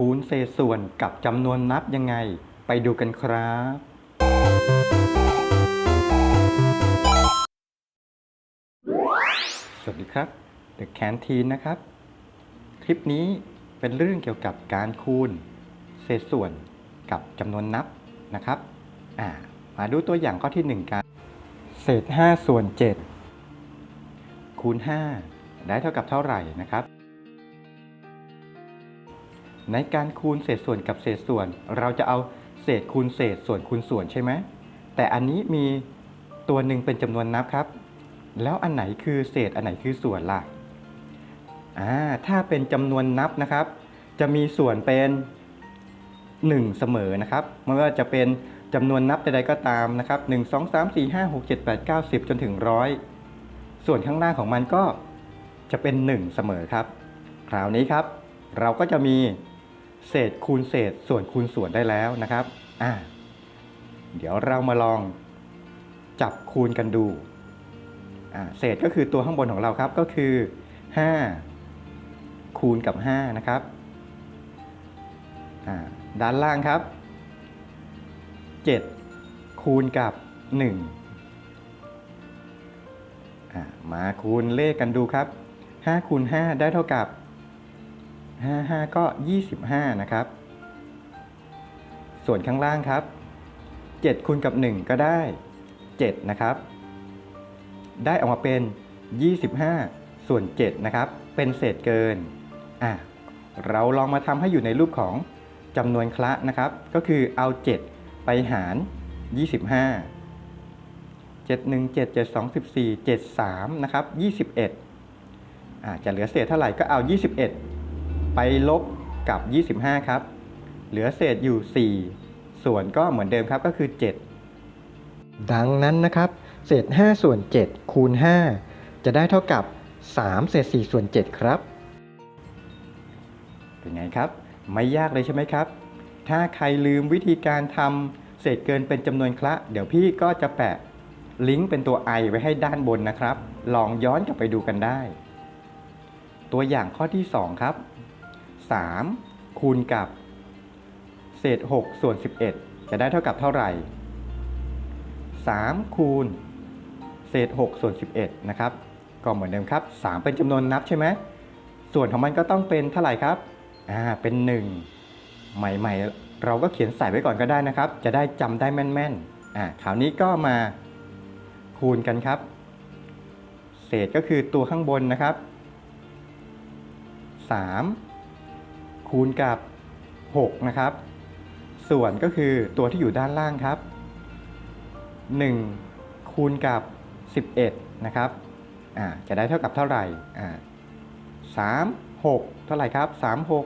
คูณเศษส่วนกับจำนวนนับยังไง ไปดูกันครับ สวัสดีครับ The Canteen นะครับ คลิปนี้เป็นเรื่องเกี่ยวกับการคูณ เศษส่วนกับจำนวนนับนะครับอ่ามาดูตัวอย่างข้อที่ 1 กัน เศษ 5 ส่วน 7 คูณ 5 ได้เท่ากับเท่าไหร่นะครับ ในการคูณเศษส่วนกับเศษส่วน เราจะเอาเศษคูณเศษส่วนคูณส่วนใช่ไหมแต่อันนี้มีตัวหนึ่งเป็นจำนวนนับครับ แล้วอันไหนคือเศษอันไหนคือส่วนล่ะอ่าถ้าเป็นจำนวนนับนะครับ จะมีส่วนเป็น 1 เสมอนะครับไม่ว่าจะเป็นจำนวนนับใดๆก็ตามนะครับ 1 2 3 4 5 6 7 8 9 10 จนถึงร้อยส่วนข้างล่างของมันก็จะเป็น 1 เสมอครับ คราวนี้ครับ เราก็จะมี เศษคูณเศษส่วนคูณส่วนได้แล้วนะครับอ่าเดี๋ยวเรามาลองจับคูณกันดูอ่าเศษก็คือตัวข้างบนของเราครับก็คือ 5 คูณกับ 5 นะครับอ่าด้านล่างครับ 7 คูณกับ1อ่ามาคูณเลขกันดูครับ5คูณ5ได้เท่ากับ 5 5 ก็ 25 นะครับ ส่วนข้างล่างครับ 7คูณกับ 1 ก็ได้ 7 นะครับ ได้ออกมาเป็น 25 ส่วน 7 นะครับ เป็นเศษเกิน อะ เราลองมาทำให้อยู่ในรูปของจำนวนคละนะครับ ก็คือเอา 7 ไปหาร 25 7 1 7 7 2 14 7 3 นะครับ 21อ่าจะเหลือเศษเท่าไหร่ก็เอา 21 ไปลบกับ 25 ครับ เหลือเศษอยู่ 4 ส่วนก็เหมือนเดิมครับก็คือ 7 ดังนั้นนะครับ เศษ 5 ส่วน 7 คูณ 5 จะได้เท่ากับ 3 เศษ 4 ส่วน 7 ครับ เป็นไงครับ ไม่ยากเลยใช่ไหมครับ ถ้าใครลืมวิธีการทำเศษเกินเป็นจำนวนคละ เดี๋ยวพี่ก็จะแปะลิงก์เป็นตัว i ไว้ให้ด้านบนนะครับ ลองย้อนกลับไปดูกันได้ ตัวอย่างข้อที่ 2 ครับ 3 คูณกับ เศษ 6 ส่วน 11 จะได้เท่ากับเท่าไหร่ 3 คูณ เศษ 6 ส่วน 11 นะครับ ก็เหมือนเดิมครับ 3 เป็นจำนวนนับใช่ไหม ส่วนของมันก็ต้องเป็นเท่าไหร่ครับ อ่า เป็น 1 ใหม่ๆ เราก็เขียนใส่ไว้ก่อนก็ได้นะครับ จะได้จำได้แม่นๆ อ่า คราวนี้ก็มาคูณกันครับ เศษก็คือตัวข้างบนนะครับ3 คูณกับ 6 นะครับ ส่วนก็คือตัวที่อยู่ด้านล่างครับ 1 คูณกับ 11 นะครับอ่าจะได้เท่ากับเท่าไหร่อ่า3 6เท่าไหร่ครับ3 6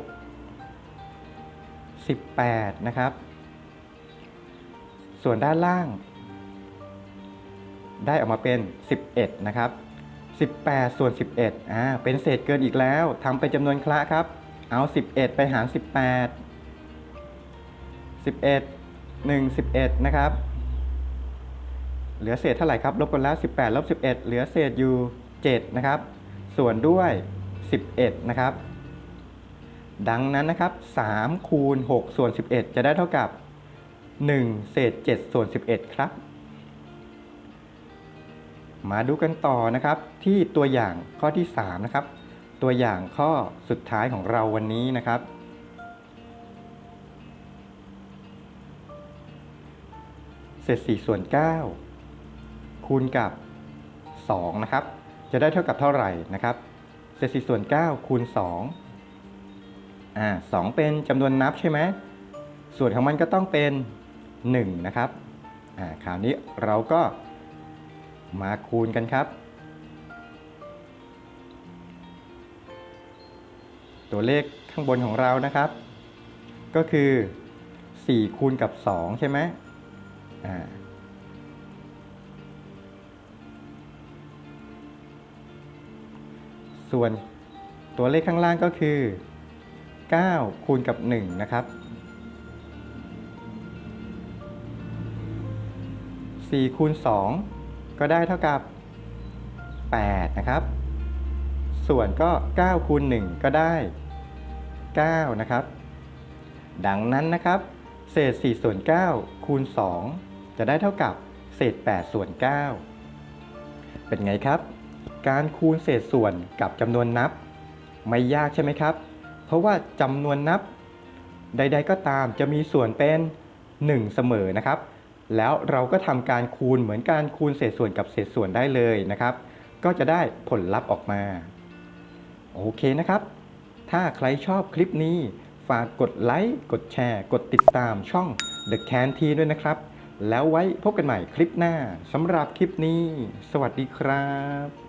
18นะครับ ส่วนด้านล่าง ได้ออกมาเป็น11นะครับ18ส่วน11อ่าเป็นเศษเกินอีกแล้วทำเป็นจำนวนคละครับ เอา 11 ไปหาร 18 11 1 11 นะครับ เหลือเศษเท่าไหร่ครับ ลบกันแล้ว 18 ลบ 11 เหลือเศษอยู่ 7 นะครับ ส่วนด้วย 11 นะครับ ดังนั้นนะครับ 3 คูณ 6 ส่วน 11 จะได้เท่ากับ 1 เศษ 7 ส่วน 11 ครับ มาดูกันต่อนะครับที่ตัวอย่างข้อที่ 3 นะครับ ตัวอย่างข้อสุดท้ายของเราวันนี้นะครับ เศษ4ส่วน 9 คูณกับ 2 นะครับ จะได้เท่ากับเท่าไหร่นะครับ เศษ4ส่วน 9 คูณ 2 อ่า2เป็นจำนวนนับใช่ไหม ส่วนของมันก็ต้องเป็น 1 นะครับ อ่าคราวนี้เราก็มาคูณกันครับ ตัวเลขข้างบนของเรานะครับ ก็คือ 4 คูณกับ 2 ใช่ไหมอ่าส่วนตัวเลขข้างล่างก็คือ 9 คูณกับ 1 นะครับ 4 คูณ 2 ก็ได้เท่ากับ 8 นะครับ ส่วนก็9คูณ1ก็ได้9นะครับ ดังนั้นนะครับ เศษ4ส่วน9คูณ 2 จะได้เท่ากับเศษ8ส่วน9เป็นไงครับ การคูณเศษส่วนกับจำนวนนับ ไม่ยากใช่ไหมครับ เพราะว่าจำนวนนับ ใด ๆ ก็ตามจะมีส่วนเป็น 1 เสมอนะครับ แล้วเราก็ทำการคูณเหมือนการคูณเศษส่วนกับเศษส่วนได้เลยนะครับ ก็จะได้ผลลัพธ์ออกมา โอเคนะครับ ถ้าใครชอบคลิปนี้ ฝากกดไลค์ กดแชร์ กดติดตามช่อง The Can T ด้วยนะครับ แล้วไว้พบกันใหม่คลิปหน้าสำหรับคลิปนี้ สวัสดีครับ